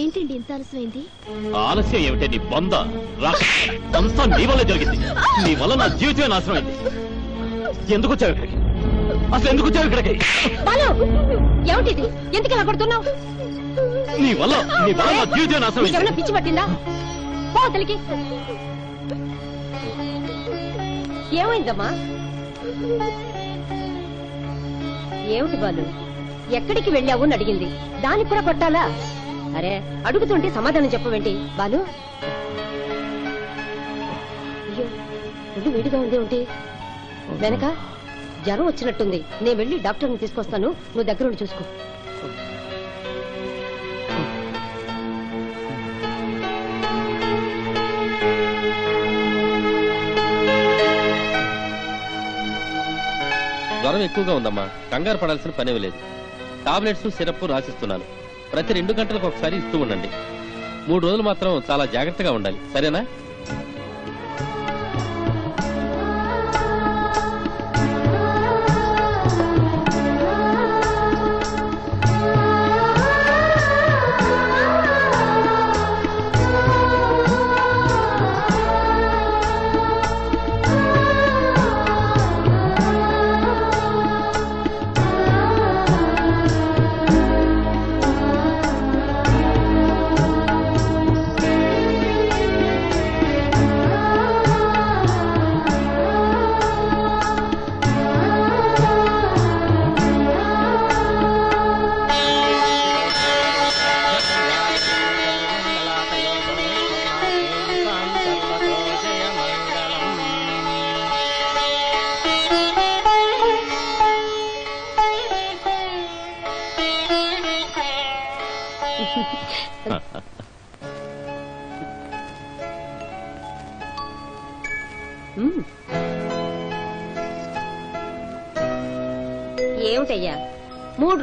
ఏంటండి ఇంత ఆలస్యమైంది? ఆలస్యం ఏమిటే? నీ బొంద అంతా నీ వల్ల జరిగింది. నీ వల్ల నా జీవితమే నాశనం అయింది ఎందుకు వచ్చావు ఇక్కడికి? అసలు ఎందుకు వచ్చావు ఇక్కడికి? ఏమిటిది ఎందుకు ఇలా కొడుతున్నావు? నీ వల్ల నీ వల్ల నా జీవితమే నాశనం అయింది పిచ్చి పట్టిందా? పో అతలికి ఏమైందమ్మా? ఏమిటి బాలు? ఎక్కడికి వెళ్ళావు అని అడిగింది. దానికి కూడా కొట్టాలా? అరే అడుగుతుంటే సమాధానం చెప్పవేంటి? బాలు? అయ్యో ఒళ్ళు వేడిగా ఉంది ఏంటి వెనక జ్వరం వచ్చినట్టుంది. నేను వెళ్ళి డాక్టర్ని తీసుకొస్తాను. నువ్వు దగ్గరుండి చూసుకో. జ్వరం ఎక్కువగా ఉందమ్మా. కంగారు పడాల్సిన పనేవి లేదు. టాబ్లెట్స్ సిరప్ రాసిస్తున్నాను. ప్రతి రెండు గంటలకు ఒకసారి ఇస్తూ ఉండండి. మూడు రోజులు మాత్రం చాలా జాగ్రత్తగా ఉండాలి. సరేనా?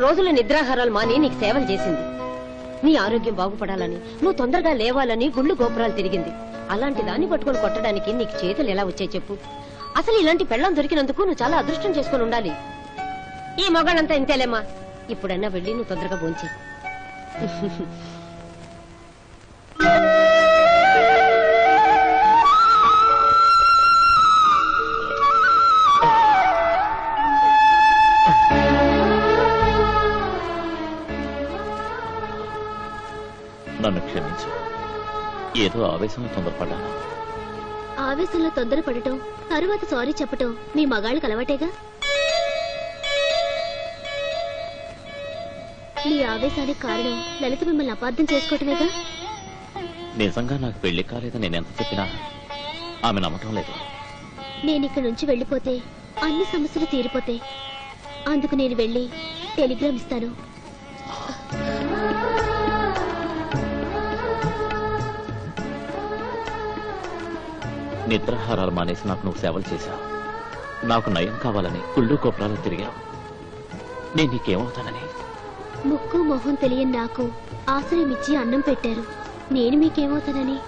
రోజుల నిద్రాహారాలు మాని నీకు సేవలు చేసింది. నీ ఆరోగ్యం బాగుపడాలని నువ్వు తొందరగా లేవాలని గుళ్ళు గోపురాలు తిరిగింది. అలాంటి దాన్ని పట్టుకొని కొట్టడానికి నీకు చేతులు ఎలా వచ్చాయి చెప్పు. అసలు ఇలాంటి పెళ్ళం దొరికినందుకు నువ్వు చాలా అదృష్టం చేసుకొని ఉండాలి. ఈ మొగాళ్ళంతా ఇంతేలేమ్మా. ఇప్పుడన్నా వెళ్ళి నువ్వు తొందరగా భోంచి నన్ను క్షమించు. ఏదో ఆవేశంలో తొందరపడ్డాను. ఆవేశంలో తొందరపడటం తరువాత సారీ చెప్పటం మీ మగాళ్ళకి అలవాటేగా? మీ ఆవేశానికి కారణం లలిత మిమ్మల్ని అపార్థం చేసుకోవటమేగా? నిజంగా నాకు పెళ్ళి కాలేదని నేను ఎంత చెప్పినా ఆమె నమ్మటం లేదు. నేను ఇక్కడి నుంచి వెళ్ళిపోతే అన్ని సమస్యలు తీరిపోతాయి. అందుకు నేను వెళ్ళి టెలిగ్రామ్ ఇస్తాను. నిద్రాహారాలు మానేసి నాకు నువ్వు సేవలు చేశావు. నాకు నయం కావాలని కుళ్ళు కోపరాలు తిరిగావు. నేను నీకేమవుతానని? ముక్కు మొహం తెలియని నాకు ఆశ్రయం ఇచ్చి అన్నం పెట్టారు. నేను మీకేమవుతానని?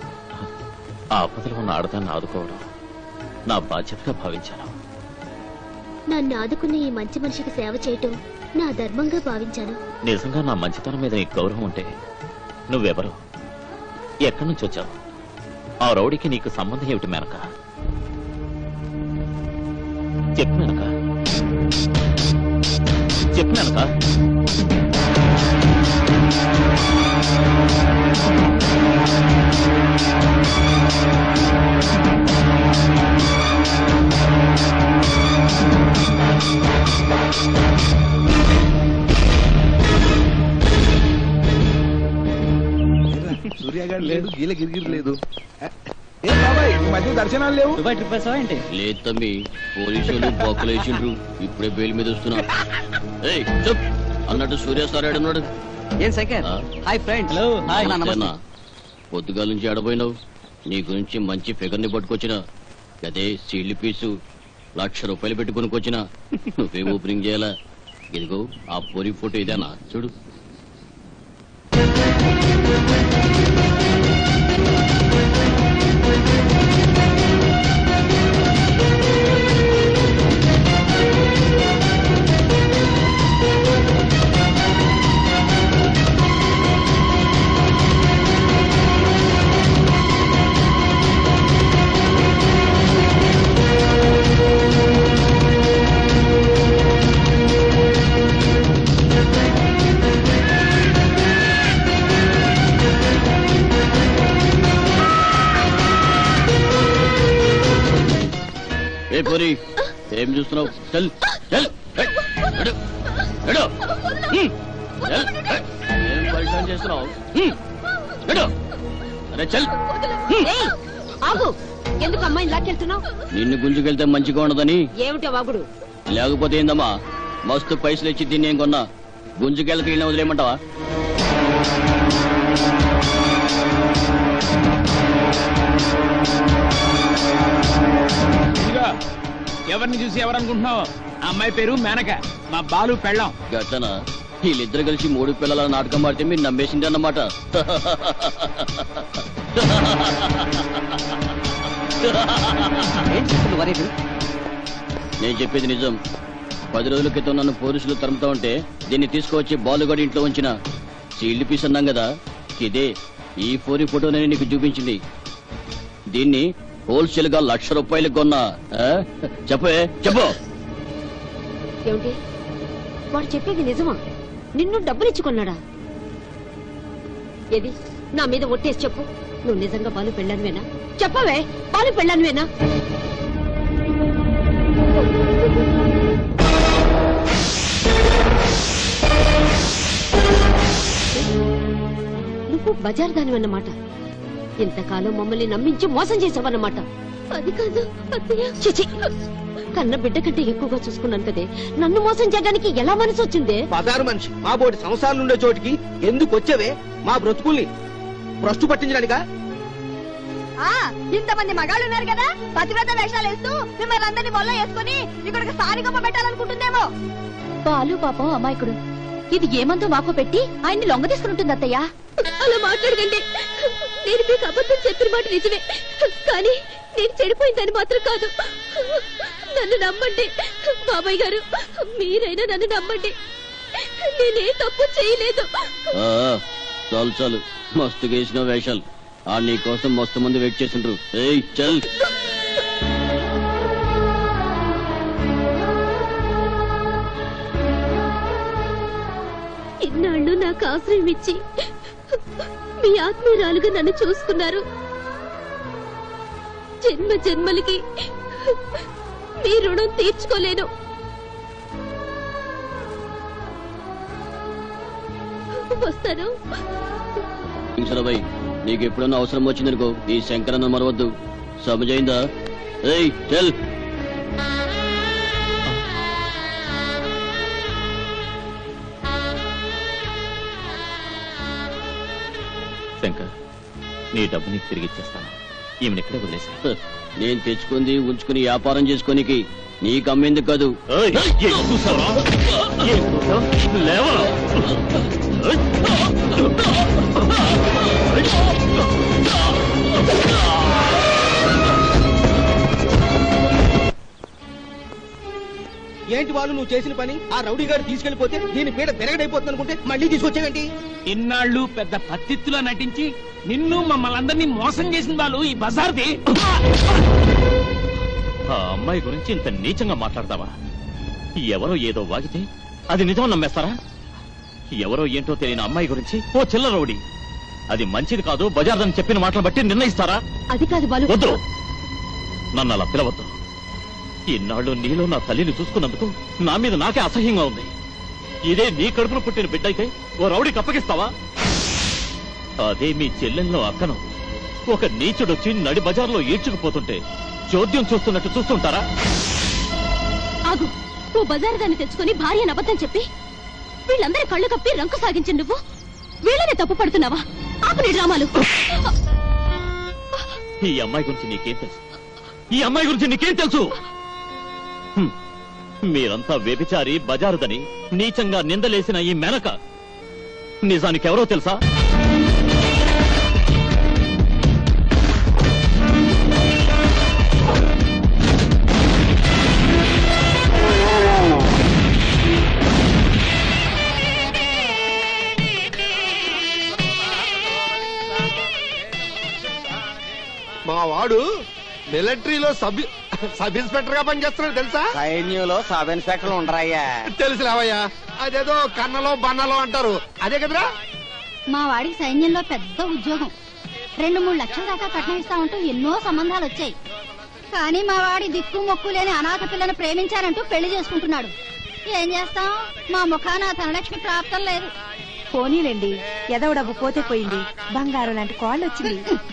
ఆపదలో ఉన్న ఆడదాన్ని ఆదుకోవడం నా బాధ్యతగా భావించాను. నన్ను ఆదుకున్న ఈ మంచి మనిషికి సేవ చేయటం నా ధర్మంగా భావించాను. నిజంగా నా మంచితనం మీద నీకు గౌరవం ఉంటే నువ్వెవరు? ఎక్కడి నుంచి వచ్చావు? ఆ రౌడీకి నీకు సంబంధం ఏమిటి మేనక? చెప్పు మేనక. చెప్పు మేనక. సూర్యగాడు లేడు గీల గిరిగిరి లేదు. ఏ బాబాయ్ ఈ మధ్య దర్శనాలు లేవు? దుబాయ్ ట్రిప్ వేసావా ఏంటి? లేదు తమ్మి పోలీసులు బొక్కలు వేసిండ్రు. ఇప్పుడే బెయిల్ మీద వస్తున్నా. ఏయ్ చెప్! అన్నట్టు సూర్య సార్ ఏడున్నాడు. ఏం శేఖర్ ఆ? Hi friend hello hi. ఏనా? పొద్దుగాల నుంచి ఆడపోయినావు నీ గురించి మంచి ఫిగర్ని పట్టుకొచ్చిన. అదే సీళ్ళు పీసు. లక్ష రూపాయలు పెట్టి కొనుక్కొచ్చిన. నువ్వేం ఓపెనింగ్ చేయాలా? ఇదిగో ఆ పొరి ఫోటో ఇదేనా? చూడు. ఏం పరిశ్రమ చేస్తున్నావు. అరే చల్. ఆగు. ఎందుకు అమ్మాయిని లాక్కెళ్తున్నావు నిన్ను గుంజుకెళ్తే మంచిగా ఉండదని. ఏమిటో వాగుడు. లేకపోతే ఏందమ్మా? మస్తు పైసలు ఇచ్చి దీన్ని ఏం కొన్నా? గుంజుకెళ్ళకి వెళ్ళిన వదిలేయమంటావా? ఎవరిని చూసి ఎవరనుకుంటున్నావు? ఆ అమ్మాయి పేరు మేనక మా బాలు పెళ్ళాం. గట్టన వీళ్ళిద్దరు కలిసి మూడు పిల్లల నాటకం ఆడితే మీరు నమ్మేసింది అన్నమాట. ఏం నేను చెప్పేది నిజం. పది రోజుల క్రితం నన్ను పోలీసులు తరుముతా ఉంటే దీన్ని తీసుకువచ్చి బాలుగడి ఇంట్లో ఉంచిన. సీల్డ్ పీస్ అన్నాం కదా? ఇదే. ఈ ఫోరి ఫోటోనే నీకు చూపించింది. దీన్ని హోల్సేల్గా లక్ష రూపాయలు కొన్నా చెప్పే చెప్పు. ఏమిటి? వాడు చెప్పేది నిజమా? నిన్ను డబ్బులిచ్చుకున్నాడా ఏది? నా మీద ఒట్టేసి చెప్పు. నువ్వు నిజంగా బాలు పెళ్ళానువేనా? చెప్పవే బాలు పెళ్ళానువేనా? నువ్వు బజార్ దానివన్నమాట ఇంతకాలం మమ్మల్ని నమ్మించి మోసం చేసావన్నమాట అది కాదు అత్తయ్య. చిచి! కన్న బిడ్డ కంటే ఎక్కువగా చూసుకున్నాను కదే. నన్ను మోసం చేయడానికి ఎలా మనసు వచ్చిందే? బజారు మనిషి మా బోటి సంసారాలు ఉండే చోటికి ఎందుకు వచ్చేవే? మా బ్రతుకుల్ని భ్రష్టు పట్టించడానికా? ఇంతమంది మగాళ్ళు ఉన్నారు కదా పతివ్రత వేషాలు వేస్తూ మిమ్మల్ని అందరినీ మొల్ల వేసుకుని ఇక్కడ సారిగొప్ప పెట్టాలనుకుంటుందేమో. బాలు పాపం అమాయకుడు. ఇది ఏమందో మాకు పెట్టి ఆయన్ని లొంగ తీసుకుంటుంది అత్తయ్య. అలా మాట్లాడకండి. నేను మీకు అబద్ధం చెప్పిన మాట నిజమే. కానీ నేను చెడిపోయిందని మాత్రం కాదు. నన్ను నమ్మండి బాబాయ్ గారు. మీరైనా నన్ను నమ్మండి. నేనే తప్పు చేయలేదు. చాలు చాలు. మస్తు గేసిన వేషాలు. ఆ నీ కోసం మస్తు మంది వెయిట్ చేసిండ్రు ఏయ్ చల్. ఇన్నాళ్ళు నాకు ఆశ్రయం ఇచ్చి మీ ఆత్మీయురాలుగా నన్ను చూసుకున్నారు జన్మ జన్మలకి మీ రుణం తీర్చుకోలేను. వస్తాను. సరబాయ్ నీకు ఎప్పుడన్నా అవసరం వచ్చిందనుకో ఈ శంకరన్న మరవద్దు. సమజైందా? ఏయ్ చల్ నీ డబ్బు నీకు తిరిగి ఇచ్చేస్తాను ఈమెను ఇక్కడే వదిలేసా హ, నేను తెచ్చుకుంది ఉంచుకుని వ్యాపారం చేసుకోనికి నీకు అమ్మేందుకు కాదు లేవా ఏంటి వాళ్ళు నువ్వు చేసిన పని? ఆ రౌడీ గారు తీసుకెళ్ళిపోతే దీని పీడ పెరగడైపోతుంది అనుకుంటే మళ్ళీ తీసుకొచ్చావేంటి? ఇన్నాళ్ళు పెద్ద పత్తిత్తులా నటించి నిన్ను మమ్మల్ని అందరినీ మోసం చేసిన వాళ్ళు ఈ బజార్ది. ఆ అమ్మాయి గురించి ఇంత నీచంగా మాట్లాడతావా? ఎవరో ఏదో వాగితే అది నిజం నమ్మేస్తారా? ఎవరో ఏంటో తెలియని అమ్మాయి గురించి ఓ చిల్లరౌడి అది మంచిది కాదు బజార్ అని చెప్పిన మాటలు బట్టి నిర్ణయిస్తారా? అది కాదు బాలు. వద్దు. నన్ను అలా పిలవద్దు. ఇన్నాళ్ళు నీలో నా తల్లిని చూసుకున్నందుకు నా మీద నాకే అసహ్యంగా ఉంది. ఇదే నీ కడుపున పుట్టిన బిడ్డ అయితే ఓ రౌడీకి అప్పగిస్తావా? అదే మీ చెల్లెల్లో అక్కను. ఒక నీచుడొచ్చి నడి బజార్లో ఈడ్చుకుపోతుంటే చోద్యం చూస్తున్నట్టు చూస్తుంటారా? ఆగు బజారు దాన్ని తెచ్చుకొని భార్య అబద్ధం చెప్పి వీళ్ళందరి కళ్ళు కప్పి రంకు సాగించి నువ్వు. వీళ్ళని తప్పు పడుతున్నావా? ఆపు నీ డ్రామాలు. ఈ అమ్మాయి గురించి నీకేం తెలుసు? ఈ అమ్మాయి గురించి నీకేం తెలుసు. మీరంతా వ్యభిచారి బజారుదని నీచంగా నిందలేసిన ఈ మెనక. నిజానికి ఎవరో తెలుసా? మా వాడు మిలిటరీలో సభ్యు సబ్ ఇన్స్పెక్టర్గా పనిచేస్తున్నాడు తెలుసా? సైన్యంలో సబ్ ఇన్స్పెక్టర్లు ఉండరాయ్యా. తెలుసులేవయ్యా అదేదో కన్నలో బన్నలో అంటారు. అదే కదరా? మా వాడికి సైన్యంలో పెద్ద ఉద్యోగం. రెండు మూడు లక్షల దాకా కట్నం ఇస్తా ఉంటూ ఎన్నో సంబంధాలు వచ్చాయి. కానీ మా వాడి దిక్కు మొక్కు లేని అనాథ పిల్లను ప్రేమించానంటూ పెళ్ళి చేసుకుంటున్నాడు. ఏం చేస్తాం? మా ముఖాన ధనలక్ష్మి ప్రాప్తం లేదు. పోనీలేండి. ఎదవ డబ్బు పోతే పోయింది. బంగారం లాంటి కోళ్ళు వచ్చింది.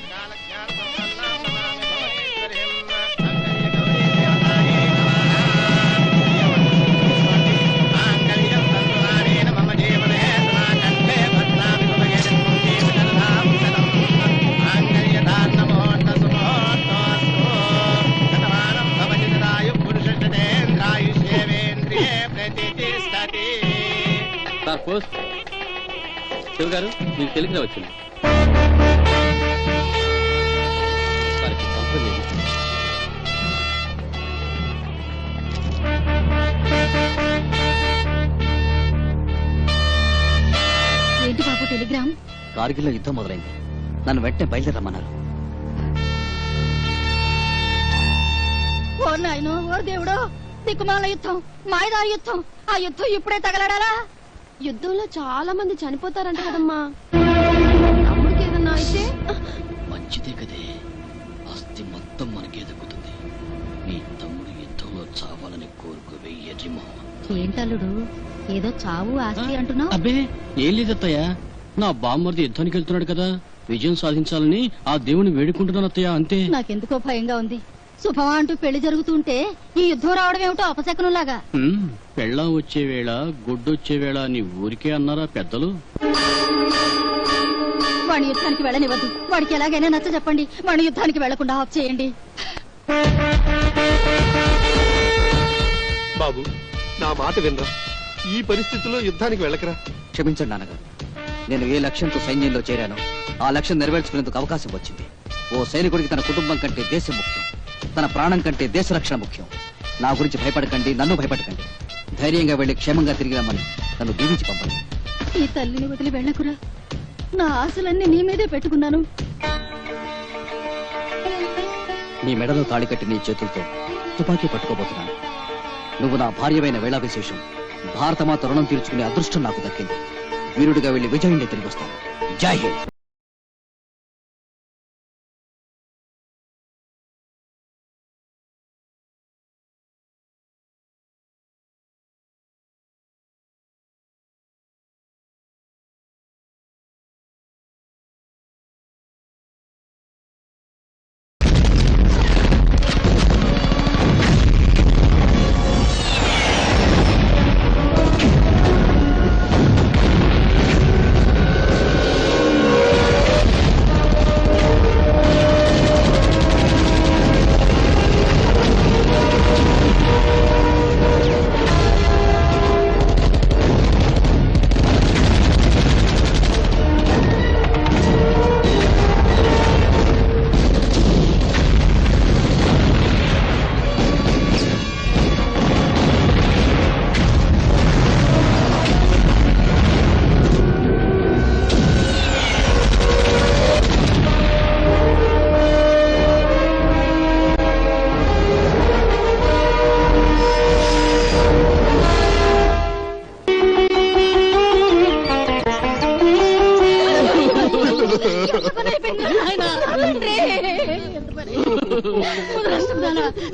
శివ గారు మీకు తెలిసిన వచ్చింది. ఏంటి బాబు టెలిగ్రామ్? కార్గిల్లో యుద్ధం మొదలైంది. నన్ను వెంటనే బయలుదేరమ్మన్నారు ఓ నాయనో ఓ దేవుడో దిక్కుమాల యుద్ధం మాయదారి యుద్ధం ఆ యుద్ధం ఇప్పుడే తగలడాలా? యుద్ధంలో చాలా మంది చనిపోతారంట కదమ్మా. తమ్ముడికి ఏదన్నా అయితే? మంచిదే కదే. ఆస్తి మొత్తం మనకే దక్కుతుంది నీ తమ్ముడు యుద్ధంలో చావాలని కోరుకోవే ఎర్రి మొహం ఏంటల్లుడు? ఏదో చావు ఆస్తి అంటున్నావు? అబ్బే ఏం లేదత్తయ్య. నా బామ్మర్ది యుద్ధానికి వెళ్తున్నాడు కదా. విజయం సాధించాలని ఆ దేవుని వేడుకుంటున్నాను అత్తయ్య అంతే. నాకెందుకో భయంగా ఉంది. శుభమా అంటూ పెళ్ళి జరుగుతుంటే ఈ యుద్ధం రావడం ఏమిటో అపశకనంలాగా. హ్మ్, పెళ్ళాం వచ్చే వేళ గుడ్డొచ్చే వేళ నీ ఊరికే అన్నారా పెద్దలు? వాడి యుద్ధానికి వెళ్ళనివ్వద్దు. వాడికి ఎలాగైనా నచ్చ చెప్పండి. వాడి యుద్ధానికి వెళ్ళకుండా ఆఫ్ చేయండి. బాబు నా మాట వినరా. ఈ పరిస్థితిలో యుద్ధానికి వెళ్ళకరా. క్షమించండి నాన్నగారు. నేను ఏ లక్ష్యంతో సైన్యంలో చేరానో ఆ లక్ష్యం నెరవేర్చుకునేందుకు అవకాశం వచ్చింది. ఓ సైనికుడికి తన కుటుంబం కంటే దేశం ముఖ్యం. తన ప్రాణం కంటే దేశ రక్షణ ముఖ్యం. నా గురించి భయపడకండి నన్ను భయపడకండి. ధైర్యంగా వెళ్ళి క్షేమంగా తిరిగి రమ్మని నన్ను దీవించి పంపండి. ఈ తల్లిని వదిలి వెళ్ళకురా. నా ఆశలన్నీ నీ మీదే పెట్టుకున్నాను. నీ మెడలో తాళి కట్టి నీ చేతులతో తుపాకీ పట్టుకోబోతున్నాను. నువ్వు నా భార్యమైన వేళా విశేషం భారతమాత రుణం తీర్చుకునే అదృష్టం నాకు దక్కింది. వీరుడిగా వెళ్ళి విజయంగా తిరిగి వస్తాను. జై హింద్.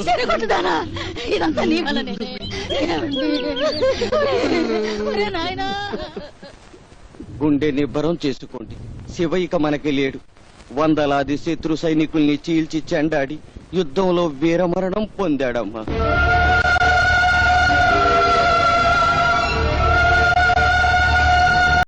చెరగొట్టుదానా? ఇదంతా నీ నాయనా. గుండె నిబ్బరం చేసుకోండి. శివ ఇక మనకి లేడు. వందలాది శత్రు సైనికుల్ని చీల్చి చెండాడి. యుద్ధంలో వీరమరణం పొందాడమ్మా.